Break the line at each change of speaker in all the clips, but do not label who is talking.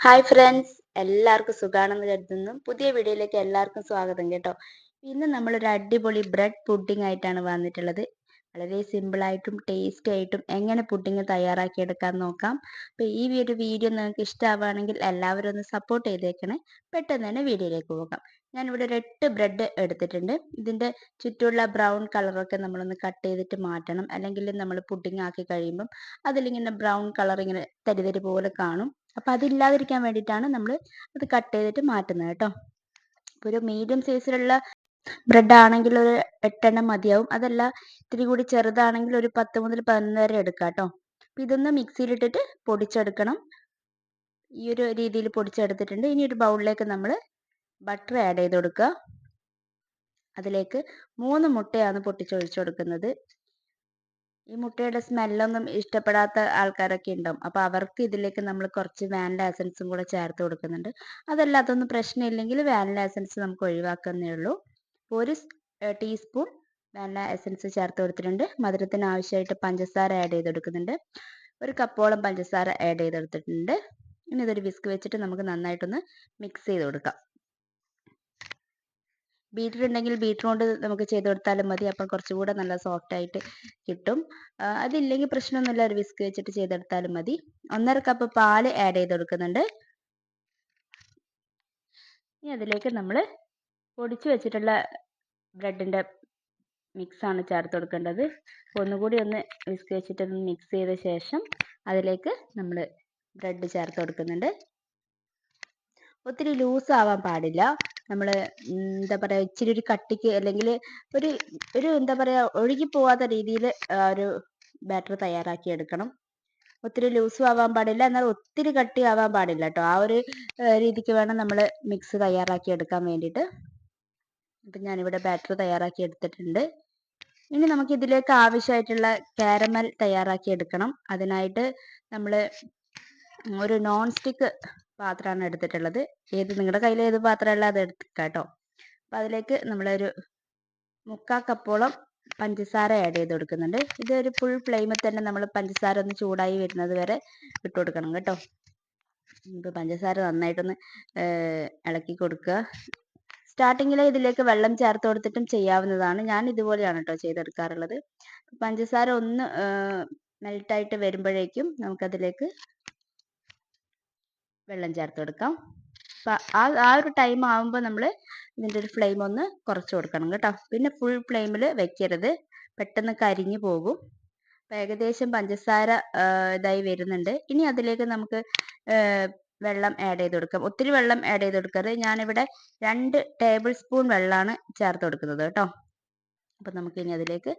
Hi friends എല്ലാവർക്കും സുഖാണെന്ന് കരുതുന്നു. പുതിയ വീഡിയോയിലേക്ക് എല്ലാവർക്കും സ്വാഗതം കേട്ടോ. ഇന്ന് നമ്മളൊരു അടിപൊളി ബ്രെഡ് പുഡിംഗ് ആയിട്ടാണ് വന്നിട്ടുള്ളത്. വളരെ സിമ്പിളായിട്ടും ടേസ്റ്റി ആയിട്ടും എങ്ങനെ പുഡിംഗ് തയ്യാറാക്കിയെടുക്കാൻ നോക്കാം. അപ്പോൾ ഈ ഒരു വീഡിയോ നിങ്ങൾക്ക് ഇഷ്ടമാവുകയാണെങ്കിൽ എല്ലാവരും ഒന്ന് സപ്പോർട്ട് ചെയ്തേക്കണേ. പെട്ടെന്ന് തന്നെ വീഡിയോയിലേക്ക് പോകാം. ഞാനിവിടെ ഒരു എട്ട് ബ്രെഡ് എടുത്തിട്ടുണ്ട്. ഇതിന്റെ ചുറ്റുമുള്ള ബ്രൗൺ കളറൊക്കെ നമ്മളൊന്ന് കട്ട് ചെയ്തിട്ട് മാറ്റണം. അല്ലെങ്കിൽ നമ്മൾ പുഡിംഗ് ആക്കി കഴിയുമ്പം അതിലിങ്ങനെ ബ്രൗൺ കളർ ഇങ്ങനെ തരിതരി പോലെ കാണും. അപ്പോൾ അതില്ലാതിരിക്കാൻ വേണ്ടിയിട്ടാണ് നമ്മൾ അത് കട്ട് ചെയ്തിട്ട് മാറ്റുന്നത് കേട്ടോ അപ്പൊ ഒരു മീഡിയം സൈസിലുള്ള ബ്രെഡ് ആണെങ്കിൽ ഒരു എട്ടെണ്ണം മതിയാവും. അതല്ല ഇത്തിരി കൂടി ചെറുതാണെങ്കിൽ ഒരു പത്ത് മുതൽ പതിനൊന്ന് വരെ എടുക്കാം കേട്ടോ അപ്പോൾ ഇതൊന്ന് മിക്സിയിലിട്ടിട്ട് പൊടിച്ചെടുക്കണം. ഈ ഒരു രീതിയിൽ പൊടിച്ചെടുത്തിട്ടുണ്ട്. ഇനി ഒരു ബൗളിലേക്ക് നമ്മൾ ബട്ടർ ആഡ് ചെയ്ത് കൊടുക്കുക. അതിലേക്ക് മൂന്ന് മുട്ടയാണ് പൊട്ടിച്ചൊഴിച്ചു കൊടുക്കുന്നത്. ഈ മുട്ടയുടെ സ്മെല്ലൊന്നും ഇഷ്ടപ്പെടാത്ത ആൾക്കാരൊക്കെ ഉണ്ടാവും അപ്പോൾ അവർക്ക് ഇതിലേക്ക് നമ്മൾ കുറച്ച് വാനില എസൻസും കൂടെ ചേർത്ത് കൊടുക്കുന്നുണ്ട്. അതല്ല അതൊന്നും പ്രശ്നമില്ലെങ്കിൽ വാനില എസൻസ് നമുക്ക് ഒഴിവാക്കുന്നേ ഉള്ളൂ. ഒരു ടീസ്പൂൺ വാനില എസൻസ് ചേർത്ത് കൊടുത്തിട്ടുണ്ട്. മധുരത്തിന് ആവശ്യമായിട്ട് പഞ്ചസാര ആഡ് ചെയ്ത് കൊടുക്കുന്നുണ്ട്. ഒരു കപ്പോളം പഞ്ചസാര ആഡ് ചെയ്ത് കൊടുത്തിട്ടുണ്ട്. ഇനി ഇതൊരു വിസ്ക് വെച്ചിട്ട് നമുക്ക് നന്നായിട്ടൊന്ന് മിക്സ് ചെയ്ത് കൊടുക്കാം. ബീറ്റർ ഉണ്ടെങ്കിൽ ബീറ്റർ കൊണ്ട് നമുക്ക് ചെയ്ത് കൊടുത്താലും മതി. അപ്പം കുറച്ചുകൂടെ നല്ല സോഫ്റ്റ് ആയിട്ട് കിട്ടും. അതില്ലെങ്കിൽ പ്രശ്നമൊന്നുമില്ല. ഒരു വിസ്ക് വെച്ചിട്ട് ചെയ്തെടുത്താലും മതി. ഒന്നര കപ്പ് പാൽ ആഡ് ചെയ്ത് കൊടുക്കുന്നുണ്ട്. ഇനി അതിലേക്ക് നമ്മൾ പൊടിച്ചു വെച്ചിട്ടുള്ള ബ്രെഡിന്റെ മിക്സാണ് ചേർത്ത് കൊടുക്കേണ്ടത്. ഒന്നുകൂടി ഒന്ന് വിസ്ക് വെച്ചിട്ട് ഒന്ന് മിക്സ് ചെയ്ത ശേഷം അതിലേക്ക് നമ്മൾ ബ്രെഡ് ചേർത്ത് കൊടുക്കുന്നുണ്ട്. ഒത്തിരി ലൂസ് ആവാൻ പാടില്ല. നമ്മൾ എന്താ പറയുക ഇച്ചിരി ഒരു കട്ടിക്ക് അല്ലെങ്കിൽ ഒരു ഒരു എന്താ പറയുക ഒഴുകി പോവാത്ത രീതിയിൽ ഒരു ബാറ്റർ തയ്യാറാക്കി എടുക്കണം. ഒത്തിരി ലൂസും ആവാൻ പാടില്ല. എന്നാൽ ഒത്തിരി കട്ടി ആവാൻ പാടില്ല കേട്ടോ. ആ ഒരു രീതിക്ക് വേണം നമ്മൾ മിക്സ് തയ്യാറാക്കി എടുക്കാൻ വേണ്ടിയിട്ട്. അപ്പം ഞാനിവിടെ ബാറ്റർ തയ്യാറാക്കി എടുത്തിട്ടുണ്ട്. ഇനി നമുക്ക് ഇതിലേക്ക് ആവശ്യമായിട്ടുള്ള കാരമൽ തയ്യാറാക്കി എടുക്കണം. അതിനായിട്ട് നമ്മൾ ഒരു നോൺ സ്റ്റിക്ക് പാത്രമാണ് എടുത്തിട്ടുള്ളത്. ഏത് നിങ്ങളുടെ കയ്യിൽ ഏത് പാത്രമല്ല അത് എടുക്കുക കേട്ടോ. അപ്പം അതിലേക്ക് നമ്മളൊരു മുക്കാൽ കപ്പോളം പഞ്ചസാര ആഡ് ചെയ്ത് കൊടുക്കുന്നുണ്ട്. ഇത് ഒരു ഫുൾ ഫ്ലെയിമിൽ തന്നെ നമ്മൾ പഞ്ചസാര ഒന്ന് ചൂടായി വരുന്നത് വരെ ഇട്ട് കൊടുക്കണം കേട്ടോ. നമുക്ക് പഞ്ചസാര നന്നായിട്ടൊന്ന് ഇളക്കി കൊടുക്കുക. സ്റ്റാർട്ടിങ്ങിൽ ഇതിലേക്ക് വെള്ളം ചേർത്ത് കൊടുത്തിട്ടും ചെയ്യാവുന്നതാണ്. ഞാൻ ഇതുപോലെയാണ് കേട്ടോ ചെയ്തെടുക്കാറുള്ളത്. പഞ്ചസാര ഒന്ന് മെൽട്ടായിട്ട് വരുമ്പോഴേക്കും നമുക്കതിലേക്ക് വെള്ളം ചേർത്ത് കൊടുക്കാം ആ ആ ഒരു ടൈം ആകുമ്പോൾ നമ്മൾ ഇതിന്റെ ഒരു ഫ്ലെയിം ഒന്ന് കുറച്ച് കൊടുക്കണം കേട്ടോ. പിന്നെ ഫുൾ ഫ്ലെയിമിൽ വെക്കരുത്. പെട്ടെന്ന് കരിഞ്ഞു പോകും. ഏകദേശം പഞ്ചസാര ഇതായി വരുന്നുണ്ട്. ഇനി അതിലേക്ക് നമുക്ക് വെള്ളം ആഡ് ചെയ്ത് കൊടുക്കാം. ഒത്തിരി വെള്ളം ആഡ് ചെയ്ത് കൊടുക്കരുത്. ഞാനിവിടെ രണ്ട് ടേബിൾ സ്പൂൺ വെള്ളമാണ് ചേർത്ത് കൊടുക്കുന്നത് കേട്ടോ. അപ്പം നമുക്ക് ഇനി അതിലേക്ക്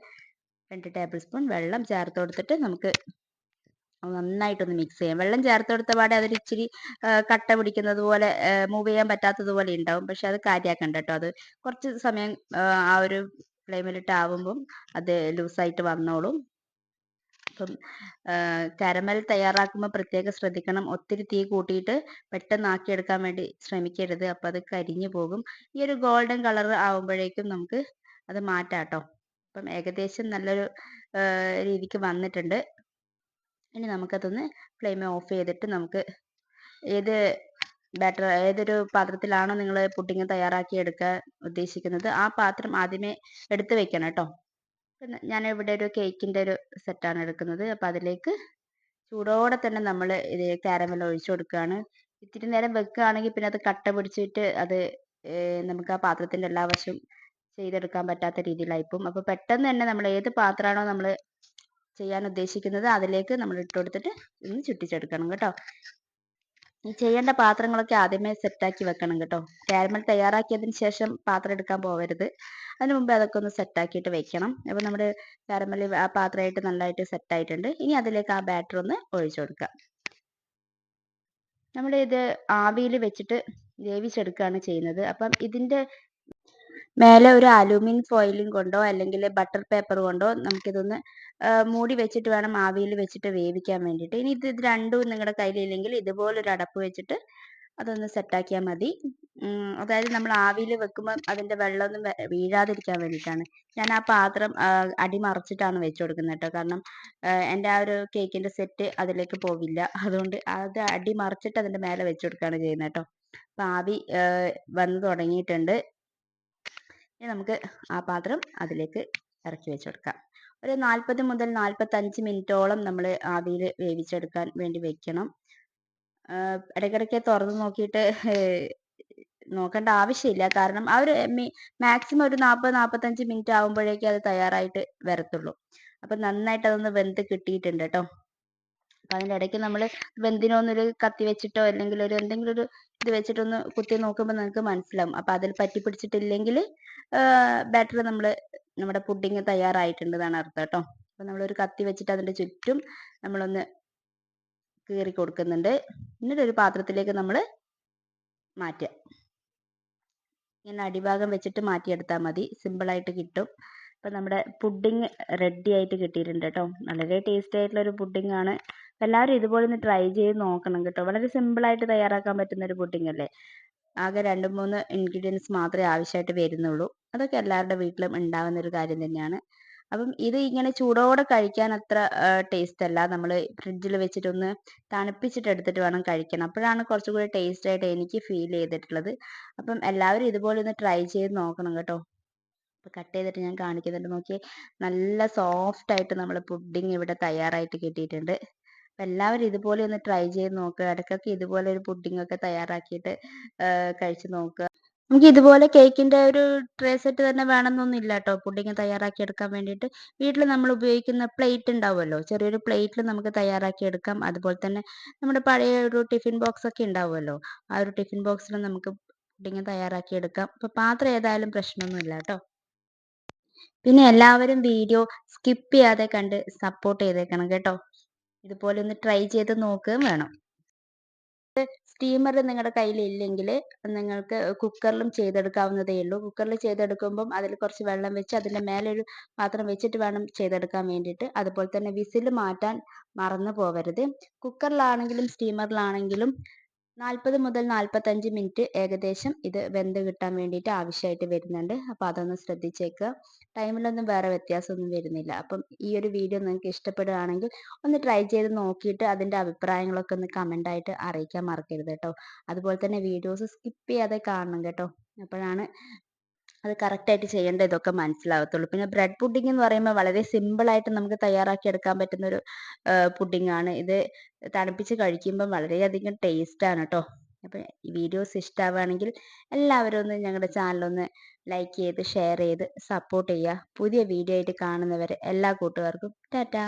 രണ്ട് ടേബിൾ സ്പൂൺ വെള്ളം ചേർത്ത് കൊടുത്തിട്ട് നമുക്ക് നന്നായിട്ടൊന്ന് മിക്സ് ചെയ്യാം. വെള്ളം ചേർത്ത് കൊടുത്ത പാടെ അതൊരു ഇച്ചിരി കട്ട പിടിക്കുന്നത് പോലെ മൂവ് ചെയ്യാൻ പറ്റാത്തത് പോലെ ഉണ്ടാവും പക്ഷെ അത് കാര്യമാക്കണ്ട കേട്ടോ. അത് കുറച്ച് സമയം ആ ഒരു ഫ്ലെയിമിലിട്ട് ആവുമ്പം അത് ലൂസായിട്ട് വന്നോളും. അപ്പം കരമൽ തയ്യാറാക്കുമ്പോൾ പ്രത്യേകം ശ്രദ്ധിക്കണം. ഒത്തിരി തീ കൂട്ടിയിട്ട് പെട്ടെന്ന് ആക്കിയെടുക്കാൻ വേണ്ടി ശ്രമിക്കരുത്. അപ്പം അത് കരിഞ്ഞു പോകും. ഈ ഒരു ഗോൾഡൻ കളർ ആവുമ്പോഴേക്കും നമുക്ക് അത് മാറ്റാം കേട്ടോ. അപ്പം ഏകദേശം നല്ലൊരു രീതിക്ക് വന്നിട്ടുണ്ട്. ഇനി നമുക്കതൊന്ന് ഫ്ലെയിം ഓഫ് ചെയ്തിട്ട് നമുക്ക് ഏത് ബാറ്റർ ഏതൊരു പാത്രത്തിലാണോ നിങ്ങൾ പുഡിങ് തയ്യാറാക്കി എടുക്കാൻ ഉദ്ദേശിക്കുന്നത് ആ പാത്രം ആദ്യമേ എടുത്ത് വെക്കണം കേട്ടോ. ഞാൻ ഇവിടെ ഒരു കേക്കിന്റെ ഒരു സെറ്റാണ് എടുക്കുന്നത്. അപ്പം അതിലേക്ക് ചൂടോടെ തന്നെ നമ്മൾ ഇത് കാരമൽ ഒഴിച്ചു കൊടുക്കുകയാണ്. ഇത്തിരി നേരം വെക്കുകയാണെങ്കിൽ പിന്നെ അത് കട്ട പിടിച്ചിട്ട് അത് നമുക്ക് ആ പാത്രത്തിന്റെ എല്ലാ വശവും ചെയ്തെടുക്കാൻ പറ്റാത്ത രീതിയിലായിപ്പോവും അപ്പോൾ പെട്ടെന്ന് തന്നെ നമ്മൾ ഏത് പാത്രമാണോ നമ്മൾ ചെയ്യാൻ ഉദ്ദേശിക്കുന്നത് അതിലേക്ക് നമ്മൾ ഇട്ട് കൊടുത്തിട്ട് ഒന്ന് ചുറ്റിച്ചെടുക്കണം കേട്ടോ. ചെയ്യേണ്ട പാത്രങ്ങളൊക്കെ ആദ്യമേ സെറ്റാക്കി വെക്കണം കേട്ടോ. കാരമൽ തയ്യാറാക്കിയതിന് ശേഷം പാത്രം എടുക്കാൻ പോവരുത്. അതിന് മുമ്പേ അതൊക്കെ ഒന്ന് സെറ്റാക്കിയിട്ട് വെക്കണം. അപ്പോൾ നമ്മുടെ കാരമൽ ആ പാത്രമായിട്ട് നല്ലതായിട്ട് സെറ്റായിട്ടുണ്ട് ഇനി അതിലേക്ക് ആ ബാറ്റർ ഒന്ന് ഒഴിച്ചു കൊടുക്കാം നമ്മൾ ഇത് ആവിയിൽ വെച്ചിട്ട് വേവിച്ചെടുക്കുകയാണ് ചെയ്യുന്നത്. അപ്പം ഇതിന്റെ മേലെ ഒരു അലൂമിനിയം ഫോയിലും കൊണ്ടോ അല്ലെങ്കിൽ ബട്ടർ പേപ്പർ കൊണ്ടോ നമുക്കിതൊന്ന് മൂടി വെച്ചിട്ട് വേണം ആവിയിൽ വെച്ചിട്ട് വേവിക്കാൻ വേണ്ടിയിട്ട്. ഇനി ഇത് ഇത് രണ്ടും നിങ്ങളുടെ കയ്യിലില്ലെങ്കിൽ ഇതുപോലൊരു അടപ്പ് വെച്ചിട്ട് അതൊന്ന് സെറ്റാക്കിയാൽ മതി. അതായത് നമ്മൾ ആവിയിൽ വെക്കുമ്പോൾ അതിന്റെ വെള്ളമൊന്നും വീഴാതിരിക്കാൻ വേണ്ടിയിട്ടാണ്. ഞാൻ ആ പാത്രം അടിമറിച്ചിട്ടാണ് വെച്ച് കൊടുക്കുന്നത് കേട്ടോ. കാരണം എന്റെ ആ ഒരു കേക്കിന്റെ സെറ്റ് അതിലേക്ക് പോവില്ല. അതുകൊണ്ട് അത് അടിമറിച്ചിട്ട് അതിന്റെ മേലെ വെച്ച് കൊടുക്കുകയാണ് ചെയ്യുന്നത് കേട്ടോ. അപ്പം ആവി വന്ന് തുടങ്ങിയിട്ടുണ്ട്. ഇനി നമുക്ക് ആ പാത്രം അതിലേക്ക് ഇറക്കി വെച്ച് കൊടുക്കാം ഒരു നാൽപ്പത് മുതൽ നാൽപ്പത്തഞ്ച് മിനിറ്റോളം നമ്മൾ ആവിയിൽ വേവിച്ചെടുക്കാൻ വേണ്ടി വെക്കണം. ഇടയ്ക്കിടയ്ക്ക് തുറന്ന് നോക്കിയിട്ട് നോക്കേണ്ട ആവശ്യമില്ല. കാരണം ആ ഒരു മാക്സിമം ഒരു നാൽപ്പത് നാൽപ്പത്തഞ്ച് മിനിറ്റ് ആകുമ്പോഴേക്കും അത് തയ്യാറായിട്ട് വരത്തുള്ളൂ. അപ്പം നന്നായിട്ട് അതൊന്ന് വെന്ത് കിട്ടിയിട്ടുണ്ട് കേട്ടോ. അപ്പം അതിന്റെ ഇടയ്ക്ക് നമ്മൾ വെന്തിനൊന്നൊരു കത്തി വെച്ചിട്ടോ അല്ലെങ്കിൽ ഒരു എന്തെങ്കിലും ഒരു ഇത് വെച്ചിട്ടൊന്ന് കുത്തി നോക്കുമ്പോൾ നിങ്ങൾക്ക് മനസ്സിലാവും. അപ്പം അതിൽ പറ്റി പിടിച്ചിട്ടില്ലെങ്കിൽ ബാറ്റർ നമ്മൾ നമ്മുടെ പുഡിങ് തയ്യാറായിട്ടുണ്ട് എന്നാണ് അർത്ഥം കേട്ടോ. അപ്പം നമ്മളൊരു കത്തി വെച്ചിട്ട് അതിന്റെ ചുറ്റും നമ്മളൊന്ന് കീറി കൊടുക്കുന്നുണ്ട്. എന്നിട്ട് ഒരു പാത്രത്തിലേക്ക് നമ്മൾ മാറ്റുക. ഇങ്ങനെ അടിഭാഗം വെച്ചിട്ട് മാറ്റിയെടുത്താൽ മതി. സിമ്പിളായിട്ട് കിട്ടും. അപ്പം നമ്മുടെ പുഡിങ് റെഡി ആയിട്ട് കിട്ടിയിട്ടുണ്ട് കേട്ടോ. വളരെ ടേസ്റ്റി ആയിട്ടുള്ള ഒരു പുഡിംഗ് ആണ്. എല്ലാവരും ഇതുപോലെ ഒന്ന് ട്രൈ ചെയ്ത് നോക്കണം കേട്ടോ. വളരെ സിമ്പിളായിട്ട് തയ്യാറാക്കാൻ പറ്റുന്ന ഒരു പുഡിംഗ് അല്ലേ? ആകെ രണ്ട് മൂന്ന് ഇൻഗ്രീഡിയൻസ് മാത്രമേ ആവശ്യമായിട്ട് വരുന്നുള്ളൂ. അതൊക്കെ എല്ലാവരുടെ വീട്ടിലും ഉണ്ടാവുന്ന ഒരു കാര്യം തന്നെയാണ്. അപ്പം ഇത് ഇങ്ങനെ ചൂടോടെ കഴിക്കാൻ അത്ര ടേസ്റ്റ് അല്ല. നമ്മൾ ഫ്രിഡ്ജിൽ വെച്ചിട്ടൊന്ന് തണുപ്പിച്ചിട്ട് എടുത്തിട്ട് വേണം കഴിക്കാൻ. അപ്പോഴാണ് കുറച്ചുകൂടി ടേസ്റ്റ് ആയിട്ട് എനിക്ക് ഫീൽ ചെയ്തിട്ടുള്ളത്. അപ്പം എല്ലാവരും ഇതുപോലെ ഒന്ന് ട്രൈ ചെയ്ത് നോക്കണം കേട്ടോ. കട്ട് ചെയ്തിട്ട് ഞാൻ കാണിക്കുന്നുണ്ട്. നോക്കിയേ നല്ല സോഫ്റ്റ് ആയിട്ട് നമ്മൾ പുഡിങ് ഇവിടെ തയ്യാറായിട്ട് കിട്ടിയിട്ടുണ്ട്. എല്ലാവരും ഇതുപോലെ ഒന്ന് ട്രൈ ചെയ്ത് നോക്കുക ഇടയ്ക്കൊക്കെ ഇതുപോലെ ഒരു പുഡിംഗ് ഒക്കെ തയ്യാറാക്കിയിട്ട് കഴിച്ച് നോക്കുക നമുക്ക് ഇതുപോലെ കേക്കിന്റെ ഒരു ട്രേ സെറ്റ് തന്നെ വേണമെന്നൊന്നുമില്ല കേട്ടോ പുഡിംഗ് തയ്യാറാക്കി എടുക്കാൻ വേണ്ടിയിട്ട്. വീട്ടിൽ നമ്മൾ ഉപയോഗിക്കുന്ന പ്ലേറ്റ് ഉണ്ടാവുമല്ലോ? ചെറിയൊരു പ്ലേറ്റിൽ നമുക്ക് തയ്യാറാക്കി എടുക്കാം. അതുപോലെ തന്നെ നമ്മുടെ പഴയ ഒരു ടിഫിൻ ബോക്സ് ഒക്കെ ഉണ്ടാവുമല്ലോ? ആ ഒരു ടിഫിൻ ബോക്സിൽ നമുക്ക് പുഡിംഗ് തയ്യാറാക്കി എടുക്കാം. അപ്പോൾ പാത്രം ഏതായാലും പ്രശ്നമൊന്നുമില്ല കേട്ടോ പിന്നെ എല്ലാവരും വീഡിയോ സ്കിപ്പ് ചെയ്യാതെ കണ്ട് സപ്പോർട്ട് ചെയ്തേക്കണം കേട്ടോ. ഇതുപോലെ ഒന്ന് ട്രൈ ചെയ്ത് നോക്കുകയും വേണം. സ്റ്റീമർ നിങ്ങളുടെ കയ്യിൽ ഇല്ലെങ്കിൽ നിങ്ങൾക്ക് കുക്കറിലും ചെയ്തെടുക്കാവുന്നതേ ഉള്ളൂ. കുക്കറിൽ ചെയ്തെടുക്കുമ്പം അതിൽ കുറച്ച് വെള്ളം വെച്ച് അതിന്റെ മേലെ ഒരു പാത്രം വെച്ചിട്ട് വേണം ചെയ്തെടുക്കാൻ വേണ്ടിയിട്ട്. അതുപോലെ തന്നെ വിസിൽ മാറ്റാൻ മറന്നു പോകരുത് കുക്കറിലാണെങ്കിലും സ്റ്റീമറിലാണെങ്കിലും നാൽപ്പത് മുതൽ നാൽപ്പത്തഞ്ച് മിനിറ്റ് ഏകദേശം ഇത് വെന്ത് കിട്ടാൻ വേണ്ടിയിട്ട് ആവശ്യമായിട്ട് വരുന്നുണ്ട്. അപ്പോൾ അതൊന്ന് ശ്രദ്ധിച്ചേക്കുക. ടൈമിലൊന്നും വേറെ വ്യത്യാസമൊന്നും വരുന്നില്ല. അപ്പം ഈ ഒരു വീഡിയോ നിങ്ങൾക്ക് ഇഷ്ടപ്പെടുകയാണെങ്കിൽ ഒന്ന് ട്രൈ ചെയ്ത് നോക്കിയിട്ട് അതിന്റെ അഭിപ്രായങ്ങളൊക്കെ ഒന്ന് കമന്റായിട്ട് അറിയിക്കാൻ മറക്കരുത് കേട്ടോ. അതുപോലെ തന്നെ വീഡിയോസ് സ്കിപ്പ് ചെയ്യാതെ കാണണം കേട്ടോ. അപ്പോഴാണ് അത് കറക്റ്റായിട്ട് ചെയ്യേണ്ട ഇതൊക്കെ മനസ്സിലാവത്തുള്ളൂ. പിന്നെ ബ്രെഡ് പുഡിംഗ് എന്ന് പറയുമ്പോൾ വളരെ സിമ്പിളായിട്ട് നമുക്ക് തയ്യാറാക്കി എടുക്കാൻ പറ്റുന്ന ഒരു പുഡിംഗ് ആണ്. ഇത് തണുപ്പിച്ച് കഴിക്കുമ്പോൾ വളരെയധികം ടേസ്റ്റാണ് കേട്ടോ അപ്പോൾ ഈ വീഡിയോസ് ഇഷ്ടമാവുകയാണെങ്കിൽ എല്ലാവരും ഒന്ന് ഞങ്ങളുടെ ചാനലൊന്ന് ലൈക്ക് ചെയ്ത് ഷെയർ ചെയ്ത് സപ്പോർട്ട് ചെയ്യുക. പുതിയ വീഡിയോ ആയിട്ട് കാണുന്നവരെ എല്ലാ കൂട്ടുകാർക്കും ടാറ്റാ.